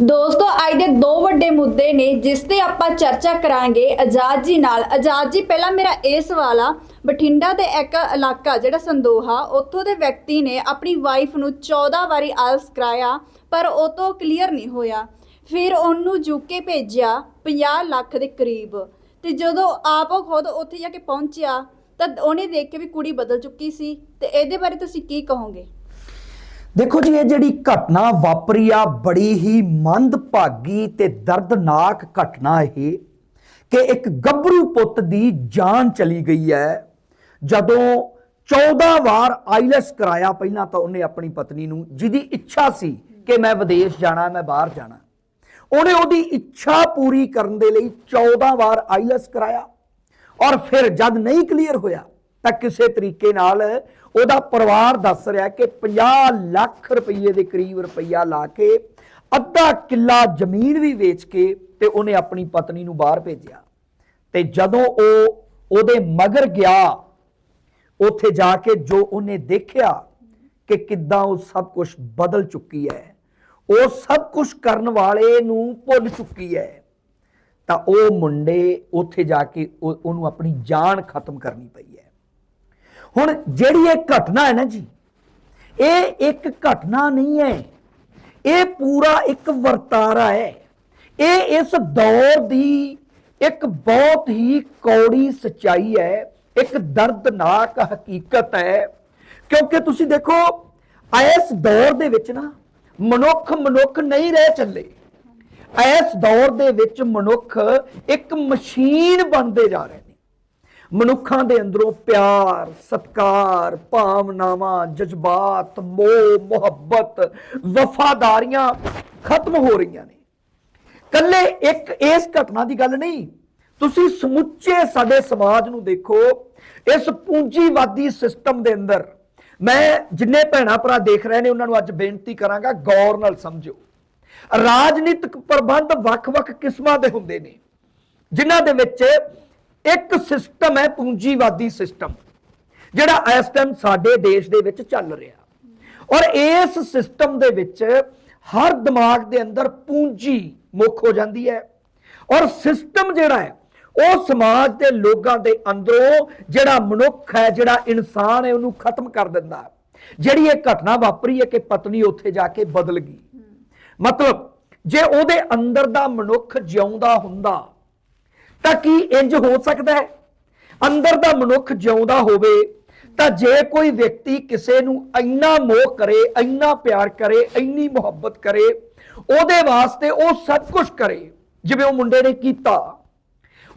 ਦੋਸਤੋ, ਅੱਜ ਦੇ ਦੋ ਵੱਡੇ ਮੁੱਦੇ ਨੇ ਜਿਸ ਤੇ ਆਪਾਂ ਚਰਚਾ ਕਰਾਂਗੇ ਆਜ਼ਾਦ ਜੀ ਨਾਲ। ਆਜ਼ਾਦ ਜੀ, ਪਹਿਲਾਂ ਮੇਰਾ ਇਹ ਸਵਾਲ ਆ, ਬਠਿੰਡਾ ਦੇ ਇੱਕ ਇਲਾਕਾ ਜਿਹੜਾ ਸੰਦੋਹਾ, ਉੱਥੋਂ ਦੇ ਵਿਅਕਤੀ ਨੇ ਆਪਣੀ ਵਾਈਫ ਨੂੰ 14 ਵਾਰੀ ਆਲਸ ਕਰਾਇਆ, ਪਰ ਉਹ ਤੋਂ ਕਲੀਅਰ ਨਹੀਂ ਹੋਇਆ। ਫਿਰ ਉਹਨੂੰ ਯੂਕੇ ਭੇਜਿਆ 50 ਲੱਖ ਦੇ ਕਰੀਬ। ਤੇ ਜਦੋਂ ਆਪ ਉਹ ਖੁਦ ਉੱਥੇ ਜਾ ਕੇ ਪਹੁੰਚਿਆ, ਤਾਂ ਉਹਨੇ ਦੇਖ ਕੇ ਵੀ ਕੁੜੀ ਬਦਲ ਚੁੱਕੀ ਸੀ। ਤੇ ਇਹਦੇ ਬਾਰੇ ਤੁਸੀਂ ਕੀ ਕਹੋਗੇ? ਦੇਖੋ ਜੀ, ਇਹ ਜਿਹੜੀ ਘਟਨਾ ਵਾਪਰੀ ਆ, ਬੜੀ ਹੀ ਮੰਦਭਾਗੀ ਤੇ ਦਰਦਨਾਕ ਘਟਨਾ ਇਹ ਕਿ ਇੱਕ ਗੱਭਰੂ ਪੁੱਤ ਦੀ ਜਾਨ ਚਲੀ ਗਈ ਹੈ। ਜਦੋਂ 14 ਵਾਰ ਆਈਲੈਸ ਕਰਾਇਆ ਪਹਿਲਾਂ ਤਾਂ ਉਹਨੇ ਆਪਣੀ ਪਤਨੀ ਨੂੰ, ਜਿਹਦੀ ਇੱਛਾ ਸੀ ਕਿ ਮੈਂ ਵਿਦੇਸ਼ ਜਾਣਾ, ਮੈਂ ਬਾਹਰ ਜਾਣਾ। ਉਹਨੇ ਉਹਦੀ ਇੱਛਾ ਪੂਰੀ ਕਰਨ ਦੇ ਲਈ 14 ਵਾਰ ਆਈਲੈਸ ਕਰਾਇਆ। ਔਰ ਫਿਰ ਜਦ ਨਹੀਂ ਕਲੀਅਰ ਹੋਇਆ, ਤਾਂ ਕਿਸੇ ਤਰੀਕੇ ਨਾਲ ਉਹਦਾ ਪਰਿਵਾਰ ਦੱਸ ਰਿਹਾ ਕਿ 50 ਲੱਖ ਰੁਪਏ ਦੇ ਕਰੀਬ ਰੁਪਈਆ ਲਾ ਕੇ ਅੱਧਾ ਕਿੱਲਾ ਜ਼ਮੀਨ ਵੀ ਵੇਚ ਕੇ ਤੇ ਉਹਨੇ ਆਪਣੀ ਪਤਨੀ ਨੂੰ ਬਾਹਰ ਭੇਜਿਆ। ਤੇ ਜਦੋਂ ਉਹ ਉਹਦੇ ਮਗਰ ਗਿਆ, ਉੱਥੇ ਜਾ ਕੇ ਜੋ ਉਹਨੇ ਦੇਖਿਆ ਕਿ ਕਿੱਦਾਂ ਉਹ ਸਭ ਕੁਝ ਬਦਲ ਚੁੱਕੀ ਹੈ, ਉਹ ਸਭ ਕੁਝ ਕਰਨ ਵਾਲੇ ਨੂੰ ਭੁੱਲ ਚੁੱਕੀ ਹੈ, ਤਾਂ ਉਹ ਮੁੰਡੇ ਉੱਥੇ ਜਾ ਕੇ ਉਹ- ਉਹਨੂੰ ਆਪਣੀ ਜਾਨ ਖਤਮ ਕਰਨੀ ਪਈ ਹੈ। ਹੁਣ ਜਿਹੜੀ ਇਹ ਘਟਨਾ ਹੈ ਨਾ ਜੀ, ਇਹ ਇੱਕ ਘਟਨਾ ਨਹੀਂ ਹੈ। ਇਹ ਪੂਰਾ ਇੱਕ ਵਰਤਾਰਾ ਹੈ। ਇਹ ਇਸ ਦੌਰ ਦੀ ਇੱਕ ਬਹੁਤ ਹੀ ਕੌੜੀ ਸਚਾਈ ਹੈ। ਇੱਕ ਦਰਦਨਾਕ ਹਕੀਕਤ ਹੈ। ਕਿਉਂਕਿ ਤੁਸੀਂ ਦੇਖੋ, ਇਸ ਦੌਰ ਦੇ ਵਿੱਚ ਨਾ ਮਨੁੱਖ ਮਨੁੱਖ ਨਹੀਂ ਰਹਿ ਚੱਲੇ। ਇਸ ਦੌਰ ਦੇ ਵਿੱਚ ਮਨੁੱਖ ਇੱਕ ਮਸ਼ੀਨ ਬਣਦੇ ਜਾ ਰਹੇ ਮਨੁੱਖਾਂ ਦੇ ਅੰਦਰੋਂ ਪਿਆਰ, ਸਤਕਾਰ, ਭਾਵਨਾਵਾਂ, ਜਜ਼ਬਾਤ, ਮੋਹ, ਮੁਹੱਬਤ, ਵਫਾਦਾਰੀਆਂ ਖਤਮ ਹੋ ਰਹੀਆਂ ਨੇ। ਕੱਲੇ ਇੱਕ ਇਸ ਘਟਨਾ ਦੀ ਗੱਲ ਨਹੀਂ, ਤੁਸੀਂ ਸਮੁੱਚੇ ਸਾਡੇ ਸਮਾਜ ਨੂੰ ਦੇਖੋ, ਇਸ ਪੂੰਜੀਵਾਦੀ ਸਿਸਟਮ ਦੇ ਅੰਦਰ। ਮੈਂ ਜਿੰਨੇ ਭੈਣਾ ਭਰਾ ਦੇਖ ਰਹੇ ਨੇ, ਉਹਨਾਂ ਨੂੰ ਅੱਜ ਬੇਨਤੀ ਕਰਾਂਗਾ, ਗੌਰ ਨਾਲ ਸਮਝੋ ਰਾਜਨੀਤਿਕ ਪ੍ਰਬੰਧ ਵੱਖ-ਵੱਖ ਕਿਸਮਾਂ ਦੇ ਹੁੰਦੇ ਨੇ, ਜਿਨ੍ਹਾਂ ਦੇ ਵਿੱਚ ਇੱਕ ਸਿਸਟਮ ਹੈ ਪੂੰਜੀਵਾਦੀ ਸਿਸਟਮ ਜਿਹੜਾ ਇਸ ਟਾਈਮ ਸਾਡੇ ਦੇਸ਼ ਦੇ ਵਿੱਚ ਚੱਲ ਰਿਹਾ। ਔਰ ਇਸ ਸਿਸਟਮ ਦੇ ਵਿੱਚ ਹਰ ਦਿਮਾਗ ਦੇ ਅੰਦਰ ਪੂੰਜੀ ਮੁੱਖ ਹੋ ਜਾਂਦੀ ਹੈ। ਔਰ ਸਿਸਟਮ ਜਿਹੜਾ ਹੈ, ਉਹ ਸਮਾਜ ਦੇ ਲੋਕਾਂ ਦੇ ਅੰਦਰੋਂ ਜਿਹੜਾ ਮਨੁੱਖ ਹੈ, ਜਿਹੜਾ ਇਨਸਾਨ ਹੈ, ਉਹਨੂੰ ਖਤਮ ਕਰ ਦਿੰਦਾ ਹੈ। ਜਿਹੜੀ ਇਹ ਘਟਨਾ ਵਾਪਰੀ ਹੈ ਕਿ ਪਤਨੀ ਉੱਥੇ ਜਾ ਕੇ ਬਦਲ ਗਈ। ਮਤਲਬ ਜੇ ਉਹਦੇ ਅੰਦਰ ਦਾ ਮਨੁੱਖ ਜਿਉਂਦਾ ਹੁੰਦਾ ਤਾਂ ਕੀ ਇੰਜ ਹੋ ਸਕਦਾ ਹੈ? ਅੰਦਰ ਦਾ ਮਨੁੱਖ ਜਿਉਂਦਾ ਹੋਵੇ, ਤਾਂ ਜੇ ਕੋਈ ਵਿਅਕਤੀ ਕਿਸੇ ਨੂੰ ਇੰਨਾ ਮੋਹ ਕਰੇ, ਇੰਨਾ ਪਿਆਰ ਕਰੇ, ਇੰਨੀ ਮੁਹੱਬਤ ਕਰੇ, ਉਹਦੇ ਵਾਸਤੇ ਉਹ ਸਭ ਕੁਝ ਕਰੇ। ਜਿਵੇਂ ਉਹ ਮੁੰਡੇ ਨੇ ਕੀਤਾ।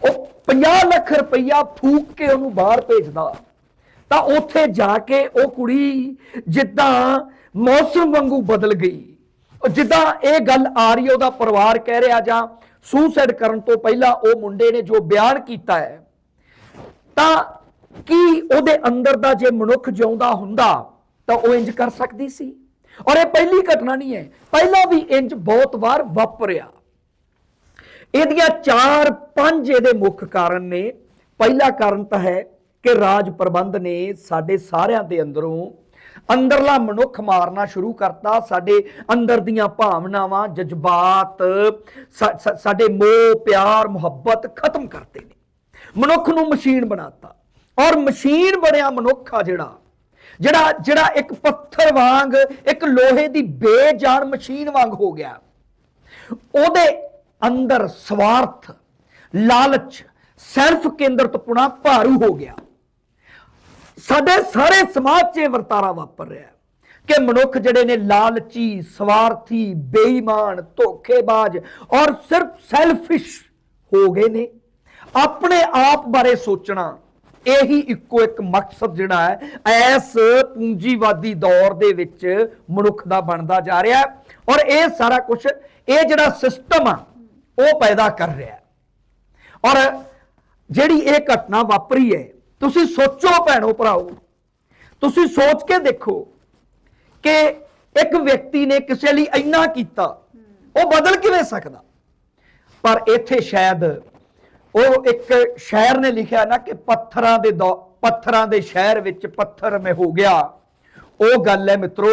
ਉਹ 50 ਲੱਖ ਰੁਪਈਆ ਫੂਕ ਕੇ ਉਹਨੂੰ ਬਾਹਰ ਭੇਜਦਾ। ਤਾਂ ਉੱਥੇ ਜਾ ਕੇ ਉਹ ਕੁੜੀ ਜਿੱਦਾਂ ਮੌਸਮ ਵਾਂਗੂ ਬਦਲ ਗਈ। ਉਹ ਜਿੱਦਾਂ ਇਹ ਗੱਲ ਆ ਰਹੀ ਹੈ, ਉਹਦਾ ਪਰਿਵਾਰ ਕਹਿ ਰਿਹਾ ਜਾਂ ਸੁਸਾਈਡ ਕਰਨ ਤੋਂ ਪਹਿਲਾਂ ਉਹ ਮੁੰਡੇ ਨੇ ਜੋ ਬਿਆਨ ਕੀਤਾ ਹੈ, ਤਾਂ ਕੀ ਉਹਦੇ ਅੰਦਰ ਦਾ ਜੇ ਮਨੁੱਖ ਜਿਉਂਦਾ ਹੁੰਦਾ, ਤਾਂ ਉਹ ਇੰਜ ਕਰ ਸਕਦੀ ਸੀ? ਔਰ ਇਹ ਪਹਿਲੀ ਘਟਨਾ ਨਹੀਂ ਹੈ, ਪਹਿਲਾਂ ਵੀ ਇੰਜ ਬਹੁਤ ਵਾਰ ਵਾਪਰਿਆ। ਇਹਦੀਆਂ ਚਾਰ ਪੰਜ ਇਹਦੇ ਮੁੱਖ ਕਾਰਨ ਨੇ। ਪਹਿਲਾ ਕਾਰਨ ਤਾਂ ਹੈ ਕਿ ਰਾਜ ਪ੍ਰਬੰਧ ਨੇ ਸਾਡੇ ਸਾਰਿਆਂ ਦੇ ਅੰਦਰੋਂ ਅੰਦਰਲਾ ਮਨੁੱਖ ਮਾਰਨਾ ਸ਼ੁਰੂ ਕਰਤਾ। ਸਾਡੇ ਅੰਦਰ ਦੀਆਂ ਭਾਵਨਾਵਾਂ, ਜਜ਼ਬਾਤ, ਸਾ- ਸਾ- ਸਾਡੇ ਮੋਹ, ਪਿਆਰ, ਮੁਹੱਬਤ ਖਤਮ ਕਰਤੇ ਨੇ। ਮਨੁੱਖ ਨੂੰ ਮਸ਼ੀਨ ਬਣਾਤਾ। ਔਰ ਮਸ਼ੀਨ ਬਣਿਆ ਮਨੁੱਖ ਆ ਜਿਹੜਾ। ਜਿਹੜਾ ਜਿਹੜਾ ਇੱਕ ਪੱਥਰ ਵਾਂਗ, ਇੱਕ ਲੋਹੇ ਦੀ ਬੇਜਾਨ ਮਸ਼ੀਨ ਵਾਂਗ ਹੋ ਗਿਆ। ਉਹਦੇ ਅੰਦਰ ਸਵਾਰਥ, ਲਾਲਚ ਸੈਲਫ ਕੇਂਦਰਤਪੁਣਾ ਭਾਰੂ ਹੋ ਗਿਆ। ਸਾਡੇ ਸਾਰੇ ਸਮਾਜ 'ਚ ਇਹ ਵਰਤਾਰਾ ਵਾਪਰ ਰਿਹਾ ਹੈ ਕਿ ਮਨੁੱਖ ਜਿਹੜੇ ਨੇ ਲਾਲਚੀ, ਸਵਾਰਥੀ, ਬੇਈਮਾਨ, ਧੋਖੇਬਾਜ਼ ਔਰ ਸਿਰਫ ਸੈਲਫਿਸ਼ ਹੋ ਗਏ ਨੇ। ਆਪਣੇ ਆਪ ਬਾਰੇ ਸੋਚਣਾ ਇਹੀ ਇੱਕੋ ਇੱਕ ਮਕਸਦ ਜਿਹੜਾ ਹੈ ਐਸ ਪੂੰਜੀਵਾਦੀ ਦੌਰ ਦੇ ਵਿੱਚ ਮਨੁੱਖ ਦਾ ਬਣਦਾ ਜਾ ਰਿਹਾ ਔਰ ਇਹ ਸਾਰਾ ਕੁਝ ਇਹ ਜਿਹੜਾ ਸਿਸਟਮ ਆ, ਉਹ ਪੈਦਾ ਕਰ ਰਿਹਾ ਔਰ ਜਿਹੜੀ ਇਹ ਘਟਨਾ ਵਾਪਰੀ ਹੈ ਤੁਸੀਂ ਸੋਚੋ ਭੈਣੋ ਭਰਾਓ। ਤੁਸੀਂ ਸੋਚ ਕੇ ਦੇਖੋ ਕਿ ਇੱਕ ਵਿਅਕਤੀ ਨੇ ਕਿਸੇ ਲਈ ਇੰਨਾ ਕੀਤਾ, ਉਹ ਬਦਲ ਕਿਵੇਂ ਸਕਦਾ? ਪਰ ਇੱਥੇ ਸ਼ਾਇਦ ਉਹ ਇੱਕ ਸ਼ਾਇਰ ਨੇ ਲਿਖਿਆ ਨਾ ਕਿ ਪੱਥਰਾਂ ਦੇ ਦੌ- ਪੱਥਰਾਂ ਦੇ ਸ਼ਹਿਰ ਵਿੱਚ ਪੱਥਰ ਮੈਂ ਹੋ ਗਿਆ। ਉਹ ਗੱਲ ਹੈ ਮਿੱਤਰੋ,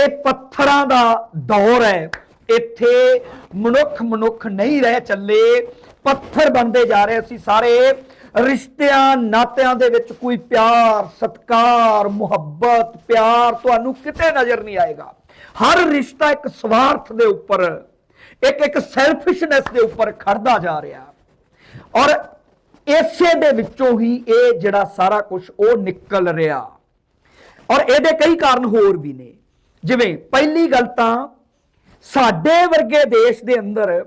ਇਹ ਪੱਥਰਾਂ ਦਾ ਦੌਰ ਹੈ। ਇੱਥੇ ਮਨੁੱਖ ਮਨੁੱਖ ਨਹੀਂ ਰਹਿ ਚੱਲੇ। ਪੱਥਰ ਬਣਦੇ ਜਾ ਰਹੇ ਅਸੀਂ ਸਾਰੇ ਰਿਸ਼ਤਿਆਂ ਨਾਤਿਆਂ ਦੇ ਵਿੱਚ ਕੋਈ ਪਿਆਰ, ਸਤਕਾਰ, ਮੁਹੱਬਤ, ਪਿਆਰ ਤੁਹਾਨੂੰ ਕਿਤੇ ਨਜ਼ਰ ਨਹੀਂ ਆਏਗਾ। ਹਰ ਰਿਸ਼ਤਾ ਇੱਕ ਸਵਾਰਥ ਦੇ ਉੱਪਰ, ਇੱਕ ਇੱਕ ਸੈਲਫਿਸ਼ਨੈਸ ਦੇ ਉੱਪਰ ਖੜਦਾ ਜਾ ਰਿਹਾ। ਔਰ ਇਸੇ ਦੇ ਵਿੱਚੋਂ ਹੀ ਇਹ ਜਿਹੜਾ ਸਾਰਾ ਕੁਝ ਉਹ ਨਿਕਲ ਰਿਹਾ। ਔਰ ਇਹਦੇ ਕਈ ਕਾਰਨ ਹੋਰ ਵੀ ਨੇ। ਜਿਵੇਂ ਪਹਿਲੀ ਗੱਲ ਤਾਂ ਸਾਡੇ ਵਰਗੇ ਦੇਸ਼ ਦੇ ਅੰਦਰ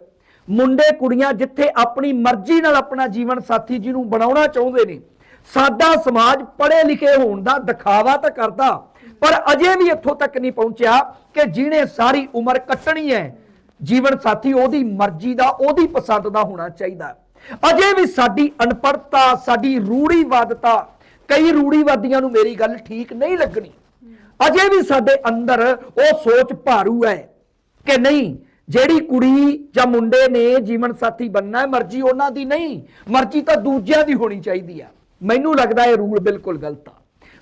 ਮੁੰਡੇ ਕੁੜੀਆਂ ਜਿੱਥੇ ਆਪਣੀ ਮਰਜ਼ੀ ਨਾਲ ਆਪਣਾ ਜੀਵਨ ਸਾਥੀ ਜਿਹਨੂੰ ਬਣਾਉਣਾ ਚਾਹੁੰਦੇ ਨੇ। ਸਾਡਾ ਸਮਾਜ ਪੜ੍ਹੇ ਲਿਖੇ ਹੋਣ ਦਾ ਦਿਖਾਵਾ ਤਾਂ ਕਰਦਾ, ਪਰ ਅਜੇ ਵੀ ਇੱਥੋਂ ਤੱਕ ਨਹੀਂ ਪਹੁੰਚਿਆ ਕਿ ਜਿਹਨੇ ਸਾਰੀ ਉਮਰ ਕੱਟਣੀ ਹੈ। ਜੀਵਨ ਸਾਥੀ ਉਹਦੀ ਮਰਜ਼ੀ ਦਾ, ਉਹਦੀ ਪਸੰਦ ਦਾ ਹੋਣਾ ਚਾਹੀਦਾ। ਅਜੇ ਵੀ ਸਾਡੀ ਅਨਪੜਤਾ ਸਾਡੀ ਰੂੜੀਵਾਦਤਾ ਕਈ ਰੂੜੀਵਾਦੀਆਂ ਨੂੰ ਮੇਰੀ ਗੱਲ ਠੀਕ ਨਹੀਂ ਲੱਗਣੀ। ਅਜੇ ਵੀ ਸਾਡੇ ਅੰਦਰ ਉਹ ਸੋਚ ਭਾਰੂ ਹੈ ਕਿ ਨਹੀਂ ਜਿਹੜੀ ਕੁੜੀ ਜਾਂ ਮੁੰਡੇ ਨੇ ਜੀਵਨ ਸਾਥੀ ਬੰਨਣਾ ਹੈ, ਮਰਜ਼ੀ ਉਹਨਾਂ ਦੀ ਨਹੀਂ, ਮਰਜ਼ੀ ਤਾਂ ਦੂਜਿਆਂ ਦੀ ਹੋਣੀ ਚਾਹੀਦੀ ਆ ਮੈਨੂੰ ਲੱਗਦਾ ਇਹ ਰੂਲ ਬਿਲਕੁਲ ਗਲਤ ਆ।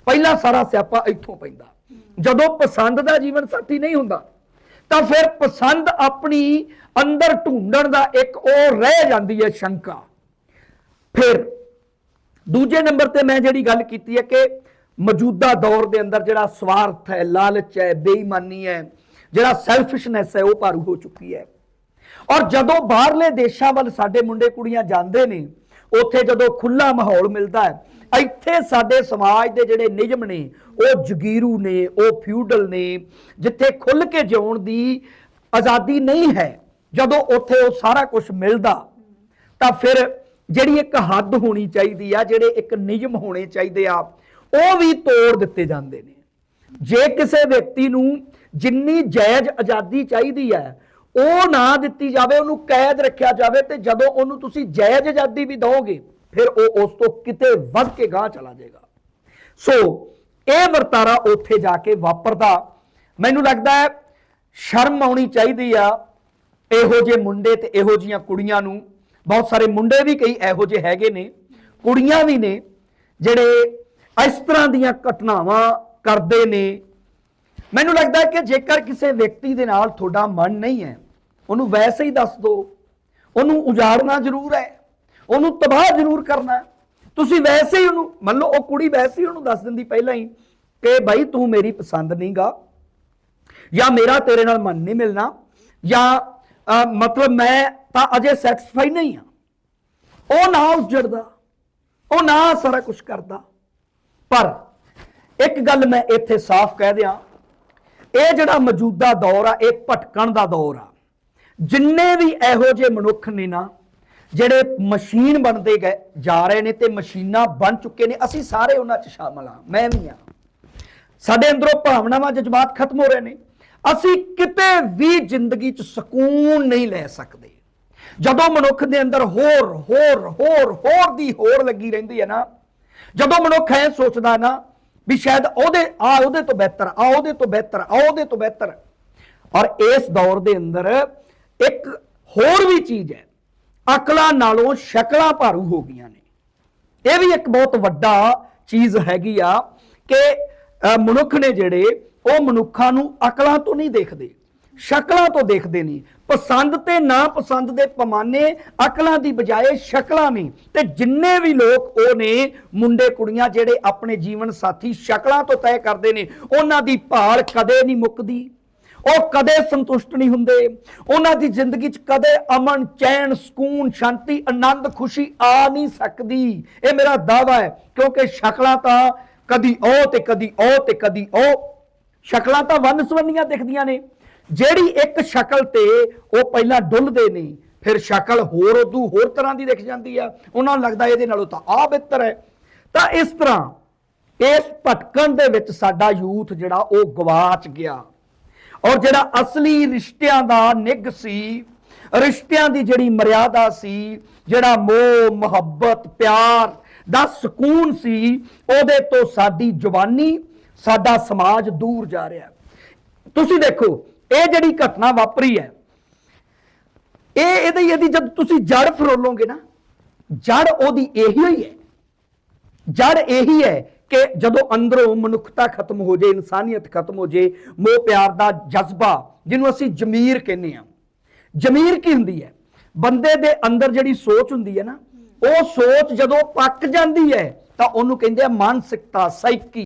ਪਹਿਲਾ ਸਾਰਾ ਸਿਆਪਾ ਇੱਥੋਂ ਪੈਂਦਾ। ਜਦੋਂ ਪਸੰਦ ਦਾ ਜੀਵਨ ਸਾਥੀ ਨਹੀਂ ਹੁੰਦਾ, ਤਾਂ ਫਿਰ ਪਸੰਦ ਆਪਣੀ ਅੰਦਰ ਢੂੰਡਣ ਦਾ ਇੱਕ ਉਹ ਰਹਿ ਜਾਂਦੀ ਹੈ ਸ਼ੰਕਾ। ਫਿਰ ਦੂਜੇ ਨੰਬਰ ਤੇ ਮੈਂ ਜਿਹੜੀ ਗੱਲ ਕੀਤੀ ਹੈ ਕਿ ਮੌਜੂਦਾ ਦੌਰ ਦੇ ਅੰਦਰ ਜਿਹੜਾ ਸਵਾਰਥ ਹੈ, ਲਾਲਚ ਹੈ, ਬੇਈਮਾਨੀ ਹੈ ਜਿਹੜਾ ਸੈਲਫਿਸ਼ਨੈਸ ਹੈ, ਉਹ ਭਾਰੂ ਹੋ ਚੁੱਕੀ ਹੈ। ਔਰ ਜਦੋਂ ਬਾਹਰਲੇ ਦੇਸ਼ਾਂ ਵੱਲ ਸਾਡੇ ਮੁੰਡੇ ਕੁੜੀਆਂ ਜਾਂਦੇ ਨੇ, ਉੱਥੇ ਜਦੋਂ ਖੁੱਲਾ ਮਾਹੌਲ ਮਿਲਦਾ ਹੈ, ਇੱਥੇ ਸਾਡੇ ਸਮਾਜ ਦੇ ਜਿਹੜੇ ਨਿਯਮ ਨੇ, ਉਹ ਜਗੀਰੂ ਨੇ, ਉਹ ਫਿਊਡਲ ਨੇ, ਜਿੱਥੇ ਖੁੱਲ ਕੇ ਜਿਉਣ ਦੀ ਆਜ਼ਾਦੀ ਨਹੀਂ ਹੈ, ਜਦੋਂ ਉੱਥੇ ਉਹ ਸਾਰਾ ਕੁਝ ਮਿਲਦਾ, ਤਾਂ ਫਿਰ ਜਿਹੜੀ ਇੱਕ ਹੱਦ ਹੋਣੀ ਚਾਹੀਦੀ ਆ, ਜਿਹੜੇ ਇੱਕ ਨਿਯਮ ਹੋਣੇ ਚਾਹੀਦੇ ਆ, ਉਹ ਵੀ ਤੋੜ ਦਿੱਤੇ ਜਾਂਦੇ ਨੇ। ਜੇ ਕਿਸੇ ਵਿਅਕਤੀ ਨੂੰ ਜਿੰਨੀ ਜਾਇਜ਼ ਆਜ਼ਾਦੀ ਚਾਹੀਦੀ ਹੈ, ਉਹ ਨਾ ਦਿੱਤੀ ਜਾਵੇ, ਉਹਨੂੰ ਕੈਦ ਰੱਖਿਆ ਜਾਵੇ ਤੇ ਜਦੋਂ ਉਹਨੂੰ ਤੁਸੀਂ ਜਾਇਜ਼ ਆਜ਼ਾਦੀ ਵੀ ਦਿਓਗੇ, ਫਿਰ ਉਹ ਉਸ ਤੋਂ ਕਿਤੇ ਵੱਧ ਕੇ ਗਾਹ ਚਲਾ ਜਾਏਗਾ। ਸੋ, ਇਹ ਵਰਤਾਰਾ ਉੱਥੇ ਜਾ ਕੇ ਵਾਪਰਦਾ। ਮੈਨੂੰ ਲੱਗਦਾ ਹੈ, ਸ਼ਰਮ ਆਉਣੀ ਚਾਹੀਦੀ ਆ ਇਹੋ ਜਿਹੇ ਮੁੰਡੇ ਤੇ ਇਹੋ ਜੀਆਂ ਕੁੜੀਆਂ ਨੂੰ। ਬਹੁਤ ਸਾਰੇ ਮੁੰਡੇ ਵੀ ਕਈ ਇਹੋ ਜਿਹੇ ਹੈਗੇ ਨੇ, ਕੁੜੀਆਂ ਵੀ ਨੇ, ਜਿਹੜੇ ਇਸ ਤਰ੍ਹਾਂ ਦੀਆਂ ਘਟਨਾਵਾਂ ਕਰਦੇ ਨੇ ਮੈਨੂੰ ਲੱਗਦਾ ਕਿ ਜੇਕਰ ਕਿਸੇ ਵਿਅਕਤੀ ਦੇ ਨਾਲ ਤੁਹਾਡਾ ਮਨ ਨਹੀਂ ਹੈ, ਉਹਨੂੰ ਵੈਸੇ ਹੀ ਦੱਸ ਦਿਓ ਉਹਨੂੰ ਉਜਾੜਨਾ ਜ਼ਰੂਰ ਹੈ, ਉਹਨੂੰ ਤਬਾਹ ਜ਼ਰੂਰ ਕਰਨਾ ਤੁਸੀਂ ਵੈਸੇ ਹੀ ਉਹਨੂੰ, ਮੰਨ ਲਓ ਉਹ ਕੁੜੀ ਵੈਸੇ ਹੀ ਉਹਨੂੰ ਦੱਸ ਦਿੰਦੀ ਪਹਿਲਾਂ ਹੀ ਕਿ ਭਾਈ ਤੂੰ ਮੇਰੀ ਪਸੰਦ ਨਹੀਂਗਾ, ਜਾਂ ਮੇਰਾ ਤੇਰੇ ਨਾਲ ਮਨ ਨਹੀਂ ਮਿਲਣਾ, ਜਾਂ ਮਤਲਬ ਮੈਂ ਤਾਂ ਅਜੇ ਸੈਟੀਸਫਾਈ ਨਹੀਂ ਹਾਂ। ਉਹ ਨਾ ਉੱਜੜਦਾ, ਉਹ ਨਾ ਸਾਰਾ ਕੁਝ ਕਰਦਾ। ਪਰ ਇੱਕ ਗੱਲ ਮੈਂ ਇੱਥੇ ਸਾਫ਼ ਕਹਿ ਦਿਆਂ ਇਹ ਜਿਹੜਾ ਮੌਜੂਦਾ ਦੌਰ ਆ, ਇਹ ਭਟਕਣ ਦਾ ਦੌਰ ਆ। ਜਿੰਨੇ ਵੀ ਇਹੋ ਜਿਹੇ ਮਨੁੱਖ ਨੇ ਨਾ, ਜਿਹੜੇ ਮਸ਼ੀਨ ਬਣਦੇ ਗਏ, ਜਾ ਰਹੇ ਨੇ ਤੇ ਮਸ਼ੀਨਾਂ ਬਣ ਚੁੱਕੇ ਨੇ, ਅਸੀਂ ਸਾਰੇ ਉਹਨਾਂ 'ਚ ਸ਼ਾਮਲ ਆ ਮੈਂ ਵੀ ਆ ਸਾਡੇ ਅੰਦਰੋਂ ਭਾਵਨਾਵਾਂ ਜਜ਼ਬਾਤ ਖਤਮ ਹੋ ਰਹੇ ਨੇ। ਅਸੀਂ ਕਿਤੇ ਵੀ ਜ਼ਿੰਦਗੀ 'ਚ ਸਕੂਨ ਨਹੀਂ ਲੈ ਸਕਦੇ। ਜਦੋਂ ਮਨੁੱਖ ਦੇ ਅੰਦਰ ਹੋਰ ਹੋਰ ਹੋਰ ਹੋਰ ਦੀ ਹੋਰ ਲੱਗੀ ਰਹਿੰਦੀ ਹੈ ਨਾ, ਜਦੋਂ ਮਨੁੱਖ ਐ ਸੋਚਦਾ ਨਾ ਵੀ ਸ਼ਾਇਦ ਉਹਦੇ, ਆ ਉਹਦੇ ਤੋਂ ਬਿਹਤਰ, ਆ ਉਹਦੇ ਤੋਂ ਬਿਹਤਰ, ਆ ਉਹਦੇ ਤੋਂ ਬਿਹਤਰ। ਔਰ ਇਸ ਦੌਰ ਦੇ ਅੰਦਰ ਇੱਕ ਹੋਰ ਵੀ ਚੀਜ਼ ਹੈ। ਅਕਲਾਂ ਨਾਲੋਂ ਸ਼ਕਲਾਂ ਭਾਰੂ ਹੋ ਗਈਆਂ ਨੇ। ਇਹ ਵੀ ਇੱਕ ਬਹੁਤ ਵੱਡਾ ਚੀਜ਼ ਹੈਗੀ ਆ ਕਿ ਮਨੁੱਖ ਨੇ ਜਿਹੜੇ, ਉਹ ਮਨੁੱਖਾਂ ਨੂੰ ਅਕਲਾਂ ਤੋਂ ਨਹੀਂ ਦੇਖਦੇ, ਸ਼ਕਲਾਂ ਤੋਂ ਦੇਖਦੇ ਨੇ। ਪਸੰਦ ਤੇ ਨਾ ਪਸੰਦ ਦੇ ਪਮਾਨੇ ਅਕਲਾਂ ਦੀ ਬਜਾਏ ਸ਼ਕਲਾਂ ਨੇ ਤੇ ਜਿੰਨੇ ਵੀ ਲੋਕ ਉਹ ਨੇ, ਮੁੰਡੇ ਕੁੜੀਆਂ ਜਿਹੜੇ ਆਪਣੇ ਜੀਵਨ ਸਾਥੀ ਸ਼ਕਲਾਂ ਤੋਂ ਤੈਅ ਕਰਦੇ ਨੇ, ਉਹਨਾਂ ਦੀ ਭਾਲ ਕਦੇ ਨਹੀਂ ਮੁੱਕਦੀ। ਉਹ ਕਦੇ ਸੰਤੁਸ਼ਟ ਨਹੀਂ ਹੁੰਦੇ। ਉਹਨਾਂ ਦੀ ਜ਼ਿੰਦਗੀ 'ਚ ਕਦੇ ਅਮਨ, ਚੈਨ, ਸਕੂਨ, ਸ਼ਾਂਤੀ, ਆਨੰਦ, ਖੁਸ਼ੀ ਆ ਨਹੀਂ ਸਕਦੀ। ਇਹ ਮੇਰਾ ਦਾਵਾ ਹੈ, ਕਿਉਂਕਿ ਸ਼ਕਲਾਂ ਤਾਂ ਕਦੀ ਉਹ ਤੇ ਕਦੀ ਉਹ ਤੇ ਕਦੀ ਉਹ। ਸ਼ਕਲਾਂ ਤਾਂ ਵੰਨ-ਸਵੰਨੀਆਂ ਦਿਖਦੀਆਂ ਨੇ। ਜਿਹੜੀ ਇੱਕ ਸ਼ਕਲ ਤੇ ਉਹ ਪਹਿਲਾਂ ਡੁੱਲਦੇ ਨਹੀਂ ਫਿਰ ਸ਼ਕਲ ਹੋਰ ਉਦੋਂ ਹੋਰ ਤਰ੍ਹਾਂ ਦੀ ਦਿਖ ਜਾਂਦੀ ਆ। ਉਹਨਾਂ ਨੂੰ ਲੱਗਦਾ ਇਹਦੇ ਨਾਲੋਂ ਤਾਂ ਆ ਬਿਹਤਰ ਹੈ। ਤਾਂ ਇਸ ਤਰ੍ਹਾਂ ਇਸ ਭਟਕਣ ਦੇ ਵਿੱਚ ਸਾਡਾ ਯੂਥ ਜਿਹੜਾ ਉਹ ਗਵਾਚ ਗਿਆ। ਔਰ ਜਿਹੜਾ ਅਸਲੀ ਰਿਸ਼ਤਿਆਂ ਦਾ ਨਿੱਘ ਸੀ, ਰਿਸ਼ਤਿਆਂ ਦੀ ਜਿਹੜੀ ਮਰਿਆਦਾ ਸੀ, ਜਿਹੜਾ ਮੋਹ, ਮੁਹੱਬਤ, ਪਿਆਰ ਦਾ ਸਕੂਨ ਸੀ, ਉਹਦੇ ਤੋਂ ਸਾਡੀ ਜਵਾਨੀ, ਸਾਡਾ ਸਮਾਜ ਦੂਰ ਜਾ ਰਿਹਾ। ਤੁਸੀਂ ਦੇਖੋ ਇਹ ਜਿਹੜੀ ਘਟਨਾ ਵਾਪਰੀ ਹੈ, ਇਹ ਇਹਦੀ ਇਹਦੀ ਜਦ ਤੁਸੀਂ ਜੜ ਫਰੋਲੋਗੇ ਨਾ, ਜੜ ਉਹਦੀ ਇਹੀ ਹੋਈ ਹੈ। ਜੜ ਇਹੀ ਹੈ ਕਿ ਜਦੋਂ ਅੰਦਰੋਂ ਮਨੁੱਖਤਾ ਖਤਮ ਹੋ ਜੇ, ਇਨਸਾਨੀਅਤ ਖਤਮ ਹੋ ਜੇ, ਮੋਹ ਪਿਆਰ ਦਾ ਜਜ਼ਬਾ, ਜਿਹਨੂੰ ਅਸੀਂ ਜ਼ਮੀਰ ਕਹਿੰਦੇ ਆ ਜ਼ਮੀਰ ਕੀ ਹੁੰਦੀ ਹੈ? ਬੰਦੇ ਦੇ ਅੰਦਰ ਜਿਹੜੀ ਸੋਚ ਹੁੰਦੀ ਹੈ ਨਾ, ਉਹ ਸੋਚ ਜਦੋਂ ਪੱਕ ਜਾਂਦੀ ਹੈ, ਤਾਂ ਉਹਨੂੰ ਕਹਿੰਦੇ ਆ ਮਾਨਸਿਕਤਾ ਸਾਈਕੀ